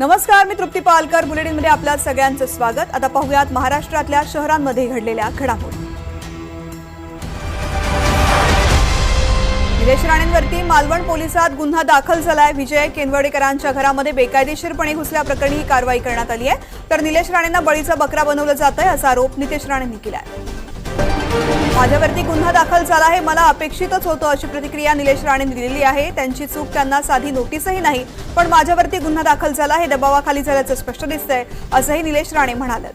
नमस्कार मी तृप्ती पालकर. बुलेटिनमध्ये आपल्या सगळ्यांचं स्वागत. आता पाहुयात महाराष्ट्रातल्या शहरांमध्ये घडलेल्या घडामोडी. निलेश राणेंवरती मालवण पोलिसात गुन्हा दाखल झालाय. विजय केनवडेकरांच्या घरामध्ये बेकायदेशीरपणे घुसल्याप्रकरणी ही कारवाई करण्यात आली आहे. तर निलेश राणेंना बळीचा बकरा बनवलं जात आहे असा आरोप नितेश राणेंनी केला आहे माझ्यावरती गुन्हा दाखल झाला आहे मला अपेक्षितच होतं अशी प्रतिक्रिया निलेश राणेंनी दिलेली आहे. त्यांची चूक त्यांना साधी नोटीसही नाही पण माझ्यावरती गुन्हा दाखल झाला हे दबावाखाली झाल्याचं स्पष्ट दिसतंय असंही निलेश राणे म्हणाले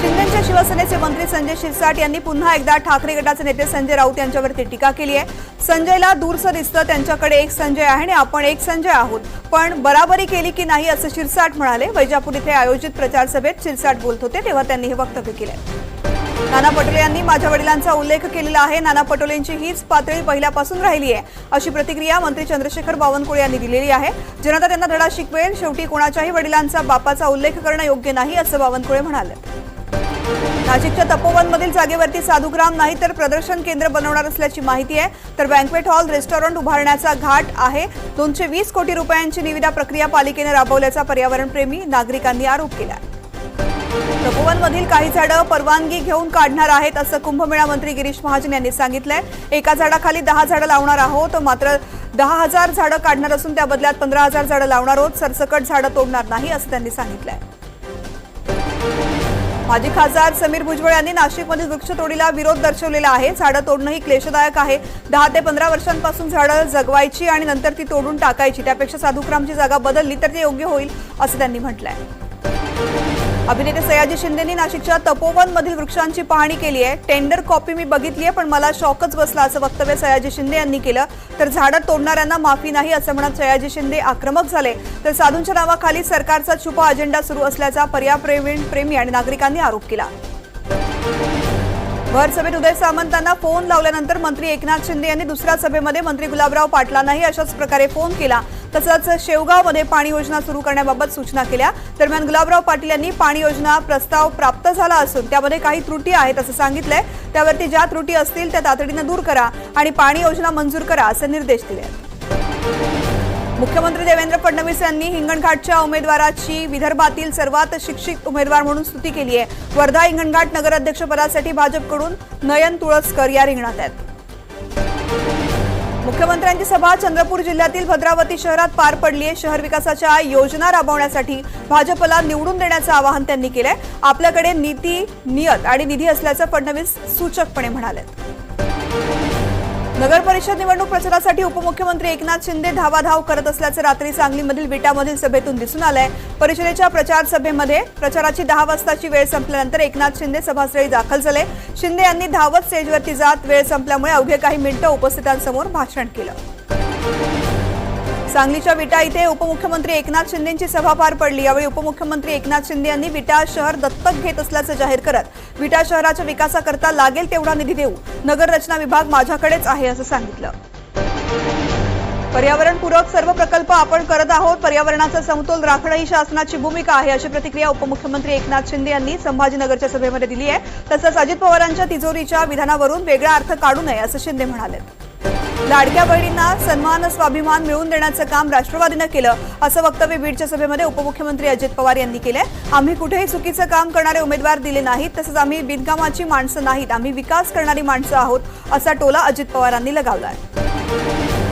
शिंदेच्या शिवसेनेचे मंत्री संजय शिरसाट यांनी पुन्हा एकदा ठाकरे गटाचे नेते संजय राऊत यांच्यावरती टीका केली आहे. संजयला दूरचं दिसतं त्यांच्याकडे एक संजय आहे आणि आपण एक संजय आहोत. पण बराबरी केली की नाही असं शिरसाट म्हणाले. वैजापूर इथे आयोजित प्रचार सभेत शिरसाट बोलत होते तेव्हा त्यांनी हे वक्तव्य केलंय. नाना पटोले यांनी माझ्या वडिलांचा उल्लेख केलेला आहे. नाना पटोलेंची हीच पातळी पहिल्यापासून राहिली आहे. अशी प्रतिक्रिया मंत्री चंद्रशेखर बावनकुळे यांनी दिलेली आहे. जनता त्यांना धडा शिकवेल. शेवटी कोणाच्याही वडिलांचा बापाचा उल्लेख करणं योग्य नाही असं बावनकुळे म्हणाले. नाशिकच्या तपोवनमधील जागेवरती साधुग्राम नाही तर प्रदर्शन केंद्र बनवणार असल्याची माहिती आहे. तर बँकवेट हॉल रेस्टॉरंट उभारण्याचा घाट आहे. दोनशे वीस कोटी रुपयांची निविदा प्रक्रिया पालिकेने राबवल्याचा पर्यावरणप्रेमी नागरिकांनी आरोप केला तपोवनमधील काही झाडं परवानगी घेऊन काढणार आहेत असं कुंभमेळा मंत्री गिरीश महाजन यांनी सांगितलंय. एका झाडाखाली दहा झाडं लावणार आहोत मात्र दहा हजार झाडं काढणार असून त्या बदल्यात पंधरा हजार झाडं लावणार आहोत. सरसकट झाडं तोडणार नाही असं त्यांनी सांगितलंय. माजी खासदार समीर भुजबळ यांनी नाशिकमधील वृक्षतोडीला विरोध दर्शवलेला आहे. झाडं तोडणं ही क्लेशदायक आहे. दहा ते पंधरा वर्षांपासून झाडं जगवायची आणि नंतर ती तोडून टाकायची त्यापेक्षा साधुक्रामची जागा बदलली तर ते योग्य होईल असं त्यांनी म्हटलंय. अभिनेते सयाजी शिंदेनी नाशिकच्या तपोवन मधील वृक्षांची पाहणी केली आहे. टेंडर कॉपी मी बघितली आहे पण मला शॉकच बसला असं वक्तव्य सयाजी शिंदे यांनी केलं. तर झाडं तोडणाऱ्यांना माफी नाही असं म्हणत सयाजी शिंदे आक्रमक झाले. तर साधूंच्या नावाखाली सरकारचा छुपा अजेंडा सुरू असल्याचा पर्यावरण प्रेमी आणि नागरिकांनी आरोप केला. भर सभेत उदय सामंतांना फोन लावल्यानंतर मंत्री एकनाथ शिंदे यांनी दुसऱ्या सभेमध्ये मंत्री गुलाबराव पाटलांनाही अशाच प्रकारे फोन केला. तसंच शेवगावमध्ये पाणी योजना सुरू करण्याबाबत सूचना केल्या. दरम्यान गुलाबराव पाटील यांनी पाणी योजना प्रस्ताव प्राप्त झाला असून त्यामध्ये काही त्रुटी आहेत असं सांगितलंय. त्यावरती ज्या त्रुटी असतील त्या तातडीनं दूर करा आणि पाणी योजना मंजूर करा असे निर्देश दिले. मुख्यमंत्री देवेंद्र फडणवीस यांनी हिंगणघाटच्या उमेदवाराची विदर्भातील सर्वात शिक्षित उमेदवार म्हणून स्तुती केली आहे. वर्धा हिंगणघाट नगराध्यक्षपदासाठी भाजपकडून नयन तुळसकर या रिंगणात आहेत. मुख्यमंत्र्यांची सभा चंद्रपूर जिल्ह्यातील भद्रावती शहरात पार पडली आहे. शहर विकासाच्या योजना राबवण्यासाठी भाजपला निवडून देण्याचं आवाहन त्यांनी केलंय. आपल्याकडे नीती नियत आणि निधी असल्याचं फडणवीस सूचकपणे म्हणाले नगर परिषद निवडणूक प्रचारासाठी उपमुख्यमंत्री एकनाथ शिंदे धावाधाव करत असल्याचं रात्री सांगलीमधील विटामधील सभेतून दिसून आलंय. परिषदेच्या प्रचार सभेमध्ये प्रचाराची दहा वाजताची वेळ संपल्यानंतर एकनाथ शिंदे सभास्थळी दाखल झाले. शिंदे यांनी धावत स्टेजवरती जात वेळ संपल्यामुळे अवघे काही मिनिटं उपस्थितांसमोर भाषण केलं. सांगलीच्या विटा इथे उपमुख्यमंत्री एकनाथ शिंदेची सभा पार पडली. यावेळी उपमुख्यमंत्री एकनाथ शिंदे यांनी विटा शहर दत्तक घेत असल्याचं जाहीर करत विटा शहराच्या विकासाकरता लागेल तेवढा निधी देऊ नगर रचना विभाग माझ्याकडेच आहे असं सांगितलं. पर्यावरणपूरक सर्व प्रकल्प आपण करत आहोत. पर्यावरणाचा समतोल राखणं ही शासनाची भूमिका आहे अशी प्रतिक्रिया उपमुख्यमंत्री एकनाथ शिंदे यांनी संभाजीनगरच्या सभेमध्ये दिली आहे. तसंच अजित पवारांच्या तिजोरीच्या विधानावरून वेगळा अर्थ काढू नये असं शिंदे म्हणाले. लाडक्या बहिणींना सन्मान स्वाभिमान मिळवून देण्याचं काम राष्ट्रवादीनं केलं असं वक्तव्य बीडच्या सभेमध्ये उपमुख्यमंत्री अजित पवार यांनी केलंय. आम्ही कुठेही चुकीचं काम करणारे उमेदवार दिले नाहीत तसंच आम्ही बिनकामाची माणसं नाहीत आम्ही विकास करणारी माणसं आहोत असा टोला अजित पवारांनी लगावलाय.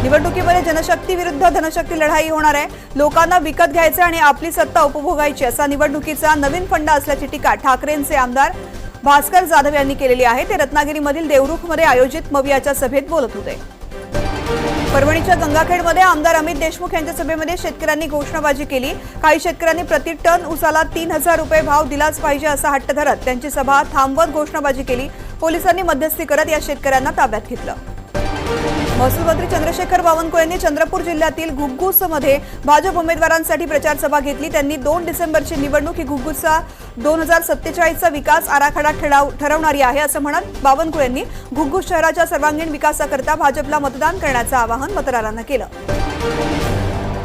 निवडणुकीमध्ये जनशक्ती विरुद्ध धनशक्ती लढाई होणार आहे. लोकांना विकत घ्यायचं आणि आपली सत्ता उपभोगायची असा निवडणुकीचा नवीन फंडा असल्याची टीका ठाकरेंचे आमदार भास्कर जाधव यांनी केलेली आहे. ते रत्नागिरीमधील देवरुखमध्ये आयोजित मवियाच्या सभेत बोलत होते. परभणीच्या गंगाखेडमध्ये आमदार अमित देशमुख यांच्या सभेमध्ये शेतकऱ्यांनी घोषणाबाजी केली. काही शेतकऱ्यांनी प्रति टन उसाला तीन हजार रुपये भाव दिलाच पाहिजे असा हट्ट धरत त्यांची सभा थांबवत घोषणाबाजी केली. पोलिसांनी मध्यस्थी करत या शेतकऱ्यांना ताब्यात घेतलं. महसूल मंत्री चंद्रशेखर बावनकुळे यांनी चंद्रपूर जिल्ह्यातील घुग्गुसमध्ये भाजप उमेदवारांसाठी प्रचारसभा घेतली. त्यांनी दोन डिसेंबरची निवडणूक ही घुग्गुसचा दोन हजार सत्तेचाळीसचा विकास आराखडा ठराव- ठरवणारी आहे असं म्हणत बावनकुळे यांनी घुग्गुस शहराच्या सर्वांगीण विकासाकरता भाजपला मतदान करण्याचं आवाहन मतदारांना केलं.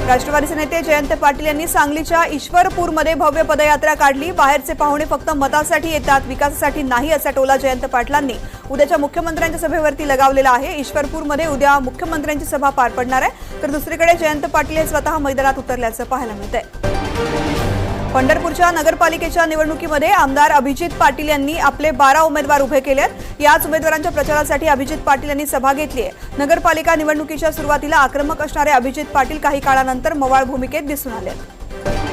राष्ट्रवादीचे नेते जयंत पाटील यांनी सांगलीच्या ईश्वरपूरमध्ये भव्य पदयात्रा काढली. बाहेरचे पाहुणे फक्त मतासाठी येतात विकासासाठी नाही असा टोला जयंत पाटलांनी उद्याच्या मुख्यमंत्र्यांच्या सभेवरती लगावलेला आहे. ईश्वरपूरमध्ये उद्या मुख्यमंत्र्यांची सभा पार पडणार आहे. तर दुसरीकडे जयंत पाटील हे स्वतः मैदानात उतरल्याचं पाहायला मिळतंय. पंढरपूरच्या नगरपालिकेच्या निवडणुकीमध्ये आमदार अभिजित पाटील यांनी आपले बारा उमेदवार उभे केलेत. याच उमेदवारांच्या प्रचारासाठी अभिजित पाटील यांनी सभा घेतली आहे. नगरपालिका निवडणुकीच्या सुरुवातीला आक्रमक असणारे अभिजित पाटील काही काळानंतर मवाळ भूमिकेत दिसून आले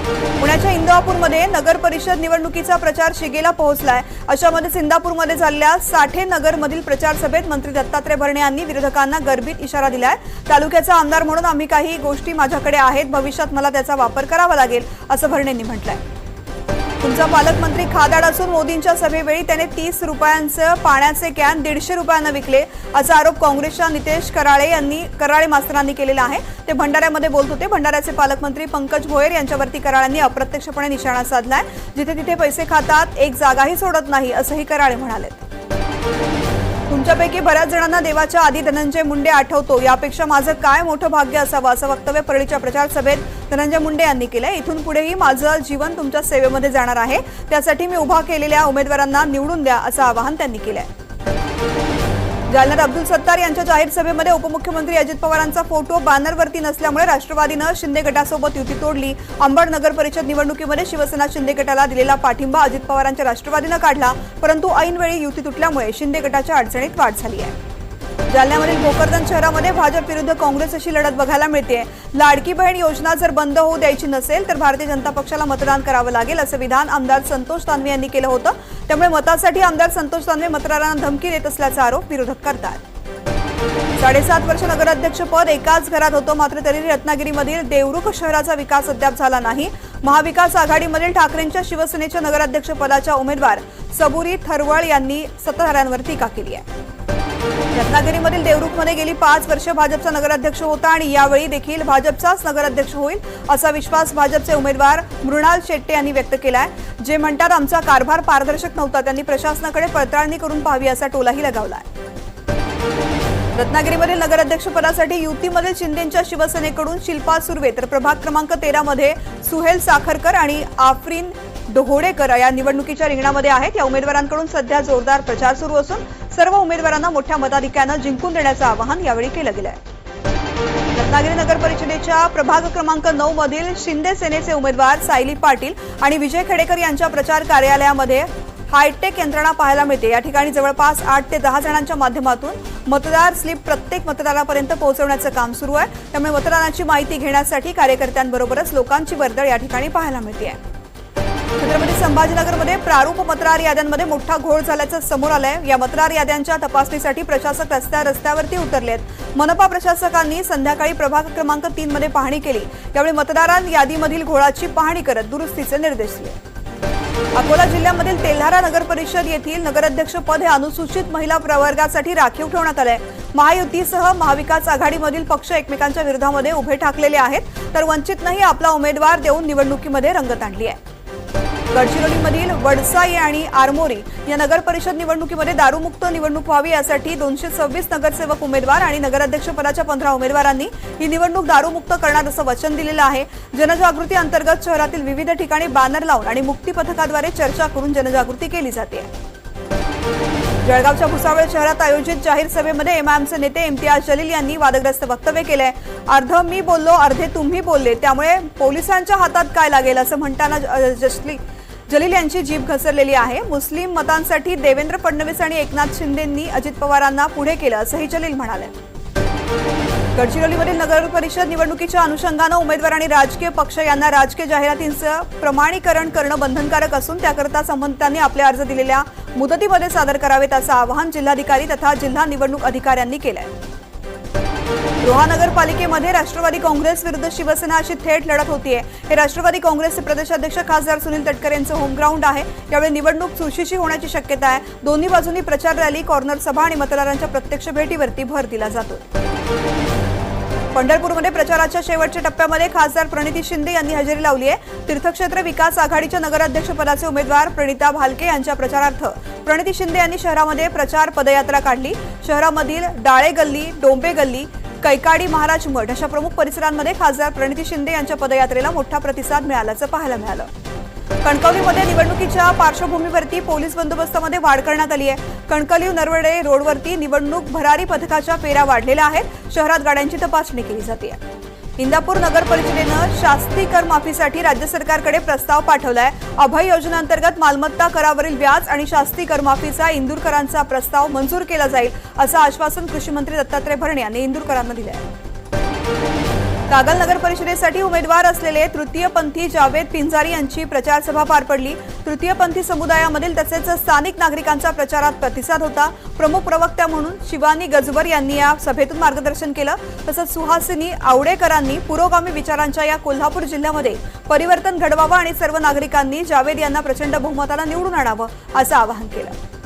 पुण्याच्या इंदापूरमध्ये नगर परिषद निवडणुकीचा प्रचार शिगेला पोहोचलाय. अशामध्येच इंदापूरमध्ये झालेल्या साठे नगरमधील प्रचार सभेत मंत्री दत्तात्रय भरणे यांनी विरोधकांना गर्भित इशारा दिलाय. तालुक्याचा आमदार म्हणून आम्ही काही गोष्टी माझ्याकडे आहेत. भविष्यात मला त्याचा वापर करावा लागेल असं भरणेंनी म्हटलंय. तुमचा पालकमंत्री खादाड असून मोदींच्या सभेवेळी त्याने तीस रुपयांचं पाण्याचे कॅन दीडशे रुपयांना विकले असा आरोप काँग्रेसच्या नितेश कराळे यांनी कराळे मास्तरांनी केलेला आहे. ते भंडाऱ्यामध्ये बोलत होते. भंडाऱ्याचे पालकमंत्री पंकज भोयर यांच्यावरती कराळांनी अप्रत्यक्षपणे निशाणा साधलाय. जिथे तिथे पैसे खातात एक जागाही सोडत नाही असंही कराळे म्हणाले तुमच्यापैकी बऱ्याच जणांना देवाच्या आधी धनंजय मुंडे आठवतो. यापेक्षा माझं काय मोठं भाग्य असावं असं वक्तव्य परळीच्या प्रचार सभेत धनंजय मुंडे यांनी केलंय. इथून पुढेही माझं जीवन तुमच्या सेवेमध्ये जाणार आहे. त्यासाठी मी उभा केलेल्या उमेदवारांना निवडून द्या असं आवाहन त्यांनी केलंय. जालन्यात अब्दुल सत्तार यांच्या जाहीर सभेमध्ये उपमुख्यमंत्री अजित पवारांचा फोटो बॅनरवरती नसल्यामुळे राष्ट्रवादीनं शिंदे गटासोबत युती तोडली. अंबड नगर परिषद निवडणुकीमध्ये शिवसेना शिंदे गटाला दिलेला पाठिंबा अजित पवारांच्या राष्ट्रवादीनं काढला परंतु ऐनवेळी युती तुटल्यामुळे शिंदे गटाच्या अडचणीत वाढ झाली आहे. जालन्यामधील भोकरदन शहरामध्ये भाजप विरुद्ध काँग्रेस अशी लढत बघायला मिळते लाडकी बहीण योजना जर बंद होऊ द्यायची नसेल तर भारतीय जनता पक्षाला मतदान करावं लागेल असं विधान आमदार संतोष तानवे यांनी केलं होतं. त्यामुळे मतासाठी आमदार संतोष तानवे मतदारांना धमकी देत असल्याचा आरोप विरोधक करतात. साडेसात वर्ष नगराध्यक्षपद एकाच घरात होतं मात्र तरीही रत्नागिरीमधील देवरुख शहराचा विकास अद्याप झाला नाही. महाविकास आघाडीमधील ठाकरेंच्या शिवसेनेच्या नगराध्यक्षपदाच्या उमेदवार सबुरी थरवळ यांनी सत्ताधाऱ्यांवर टीका केली आहे. रत्नागिरीमधील देवरुखमध्ये गेली पाच वर्ष भाजपचा नगराध्यक्ष होता आणि यावेळी देखील भाजपचाच नगराध्यक्ष होईल असा विश्वास भाजपचे उमेदवार मृणाल शेट्टे यांनी व्यक्त केला आहे जे म्हणतात आमचा कारभार पारदर्शक नव्हता. त्यांनी प्रशासनाकडे पडताळणी करून पाहावी असा टोलाही लगावलाय. रत्नागिरीमधील नगराध्यक्षपदासाठी युतीमधील शिंदेच्या शिवसेनेकडून शिल्पा सुर्वे तर प्रभाग क्रमांक तेरामध्ये सुहेल साखरकर आणि आफरीन डोहोडेकर या निवडणुकीच्या रिंगणामध्ये आहेत. या उमेदवारांकडून सध्या जोरदार प्रचार सुरू असून सर्व उमेदवारांना मोठ्या मताधिक्यानं जिंकून देण्याचं आवाहन यावेळी केलं गेलं आहे रत्नागिरी नगर परिषदेच्या प्रभाग क्रमांक नऊ मधील शिंदे सेनेचे उमेदवार सायली पाटील आणि विजय खेडेकर यांच्या प्रचार कार्यालयामध्ये हायटेक यंत्रणा पाहायला मिळते. या ठिकाणी जवळपास आठ ते दहा जणांच्या माध्यमातून मतदार स्लिप प्रत्येक मतदारापर्यंत पोहोचवण्याचं काम सुरू आहे. त्यामुळे मतदानाची माहिती घेण्यासाठी कार्यकर्त्यांबरोबरच लोकांची वर्दळ या ठिकाणी पाहायला मिळते छत्रपती संभाजीनगरमध्ये प्रारूप मतदार याद्यांमध्ये मोठा घोळ झाल्याचं समोर आलंय. या मतदार याद्यांच्या तपासणीसाठी प्रशासक रस्त्या रस्त्यावरती उतरलेत. मनपा प्रशासकांनी संध्याकाळी प्रभाग क्रमांक तीन मध्ये पाहणी केली. यावेळी मतदारां यादीमधील घोळाची पाहणी करत दुरुस्तीचे निर्देश दिले. अकोला जिल्ह्यामधील तेल्हारा नगर परिषद येथील नगराध्यक्ष पद हे अनुसूचित महिला प्रवर्गासाठी राखीव ठेवण्यात आलंय. महायुतीसह महाविकास आघाडीमधील पक्ष एकमेकांच्या विरोधामध्ये उभे ठाकलेले आहेत. तर वंचितनंही आपला उमेदवार देऊन निवडणुकीमध्ये रंगत आणली आहे. गडचिरोलीमधील वडसाई आणि आरमोरी या नगर परिषद निवडणुकीमध्ये दारूमुक्त निवडणूक व्हावी यासाठी दोनशे सव्वीस नगरसेवक उमेदवार आणि नगराध्यक्ष पदाच्या पंधरा उमेदवारांनी ही निवडणूक दारूमुक्त करणार असं वचन दिलेलं आहे. जनजागृती अंतर्गत शहरातील विविध ठिकाणी बॅनर लावून आणि मुक्ती पथकाद्वारे चर्चा करून जनजागृती केली जाते. जळगावच्या भुसावळ शहरात आयोजित जाहीर सभेमध्ये एमआयएमचे नेते इम्तियाज जलील यांनी वादग्रस्त वक्तव्य केलंय अर्ध मी बोललो अर्धे तुम्ही बोलले. त्यामुळे पोलिसांच्या हातात काय लागेल असं म्हणताना जसली जलील यांची जीभ घसरलेली आहे. मुस्लिम मतांसाठी देवेंद्र फडणवीस आणि एकनाथ शिंदेंनी अजित पवारांना पुढे केलं असंही जलील म्हणाले. गडचिरोलीमधील नगर परिषद निवडणुकीच्या अनुषंगानं उमेदवार आणि राजकीय पक्ष यांना राजकीय जाहिरातींचं प्रमाणीकरण करणं बंधनकारक असून त्याकरता संबंधितांनी आपले अर्ज दिलेल्या मुदतीमध्ये सादर करावेत असं आवाहन जिल्हाधिकारी तथा जिल्हा निवडणूक अधिकाऱ्यांनी केलंय. रोहा नगरपालिकेमध्ये राष्ट्रवादी काँग्रेस विरुद्ध शिवसेना अशी थेट लढत होतीये. हे राष्ट्रवादी काँग्रेसचे प्रदेशाध्यक्ष खासदार सुनील तटकरे यांचं होमग्राऊंड आहे. यावेळी निवडणूक चुरशीची होण्याची शक्यता आहे. दोन्ही बाजूंनी प्रचार रॅली कॉर्नर सभा आणि मतदारांच्या प्रत्यक्ष भेटीवरती भर दिला जातो. पंढरपूरमध्ये प्रचाराच्या शेवटच्या टप्प्यामध्ये खासदार प्रणिती शिंदे यांनी हजेरी लावली आहे. तीर्थक्षेत्र विकास आघाडीच्या नगराध्यक्षपदाचे उमेदवार प्रणिता भालके यांच्या प्रचारार्थ प्रणिती शिंदे यांनी शहरामध्ये प्रचार पदयात्रा काढली. शहरामधील डाळे गल्ली डोंबे गल्ली कैकाडी महाराज मठ अशा प्रमुख परिसरांमध्ये खासदार प्रणिती शिंदे यांच्या पदयात्रेला मोठा प्रतिसाद मिळाल्याचं पाहायला मिळालं. कणकवलीमध्ये निवडणुकीच्या पार्श्वभूमीवरती पोलीस बंदोबस्तामध्ये वाढ करण्यात आली आहे. कणकवली नरवडे रोडवरती निवडणूक भरारी पथकाच्या फेऱ्या वाढलेल्या आहेत. शहरात गाड्यांची तपासणी केली जाते. इंदापूर नगर परिषदेनं शास्ती कर माफीसाठी राज्य सरकारकडे प्रस्ताव पाठवलाय. अभय योजनेअंतर्गत मालमत्ता करावरील व्याज आणि शास्ती करमाफीचा इंदूरकरांचा प्रस्ताव मंजूर केला जाईल असं आश्वासन कृषी मंत्री दत्तात्रय भरणे यांनी इंदूरकरांना दिलं आहे कागल नगर परिषदेसाठी उमेदवार असलेले तृतीयपंथी जावेद पिंजारी यांची प्रचारसभा पार पडली. तृतीयपंथी समुदायामधील तसेच स्थानिक नागरिकांचा प्रचारात प्रतिसाद होता. प्रमुख प्रवक्त्या म्हणून शिवानी गजबर यांनी या सभेतून मार्गदर्शन केलं. तसंच सुहासिनी आवडेकरांनी पुरोगामी विचारांच्या या कोल्हापूर जिल्ह्यामध्ये परिवर्तन घडवावं आणि सर्व नागरिकांनी जावेद यांना प्रचंड बहुमताला निवडून आणावं असं आवाहन केलं.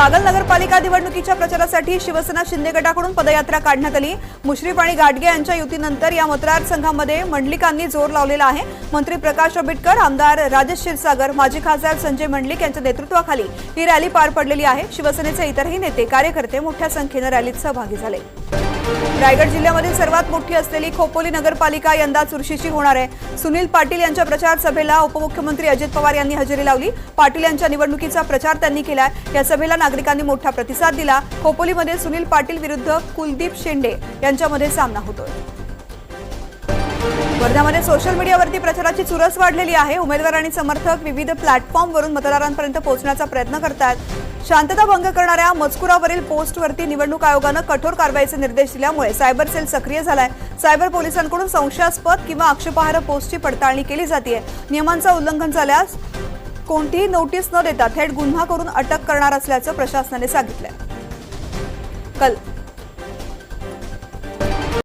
कागल नगरपालिका निवडणुकीच्या प्रचारासाठी शिवसेना शिंदे गटाकडून पदयात्रा काढण्यात आली. मुश्रीफ आणि गाडगे यांच्या युतीनंतर या मतदारसंघामध्ये मंडलिकांनी जोर लावलेला आहे. मंत्री प्रकाश आंबेडकर आमदार राजेश क्षीरसागर माजी खासदार संजय मंडलिक यांच्या नेतृत्वाखाली ही रॅली पार पडलेली आहे. शिवसेनेचे इतरही नेते कार्यकर्ते मोठ्या संख्येनं रॅलीत सहभागी झाले. रायगड जिल्ह्यामधील सर्वात मोठी असलेली खोपोली नगरपालिका यंदा चुरशीची होणार आहे. सुनील पाटील यांच्या प्रचार सभेला उपमुख्यमंत्री अजित पवार यांनी हजेरी लावली. पाटील यांच्या निवडणुकीचा प्रचार त्यांनी केला या सभेला नागरिकांनी मोठा प्रतिसाद दिला. खोपोलीमध्ये सुनील पाटील विरुद्ध कुलदीप शेंडे यांच्यामध्ये सामना होतोय. वर्ध्यामध्ये सोशल मीडियावरती प्रचाराची चुरस वाढलेली आहे. उमेदवार आणि समर्थक विविध प्लॅटफॉर्मवरून मतदारांपर्यंत पोहोचण्याचा प्रयत्न करतात शांतता भंग करणाऱ्या मजकुरावरील पोस्टवरती निवडणूक आयोगानं कठोर कारवाईचे निर्देश दिल्यामुळे सायबर सेल सक्रिय झालाय. सायबर पोलिसांकडून संशयास्पद किंवा आक्षेपार्ह पोस्टची पडताळणी केली जाते नियमांचं उल्लंघन झाल्यास कोणतीही नोटीस न देता थेट गुन्हा करून अटक करणार असल्याचं प्रशासनाने सांगितलं कल